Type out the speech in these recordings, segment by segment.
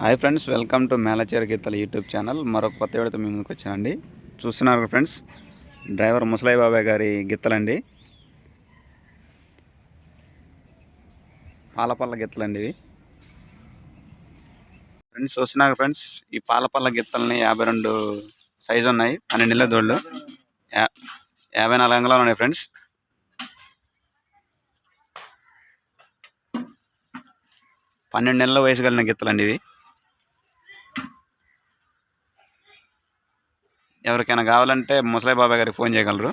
Hi friends welcome to Melachera Geethala YouTube channel. మరొక కొత్త వీడియోతో మీ ముందుకు వచ్చానండి. చూస్తున్నారు ఫ్రెండ్స్ డ్రైవర్ ముసలాయి బాబాయ్ గారి గిత్తలండి పాలపల్ల గిత్తలండి ఇవి. ఫ్రెండ్స్ చూస్తున్నారు ఫ్రెండ్స్ ఈ పాలపల్ల గిత్తలని యాభై రెండు సైజు ఉన్నాయి పన్నెండు నెలల దోళ్ళు యాభై నాలుగు అంగళాలు ఉన్నాయి ఫ్రెండ్స్. పన్నెండు నెలల వయసు కలిగిన గిత్తలండి ఇవి. ఎవరికైనా కావాలంటే ముసలయ్య బాబాయ్ గారికి ఫోన్ చేయగలరు.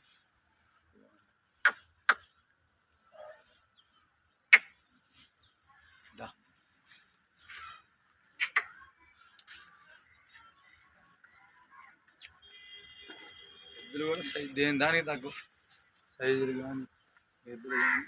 ఎద్దులు కూడా సైజు దేని దానికి తగ్గు సైజులు కానీ ఎద్దులు కానీ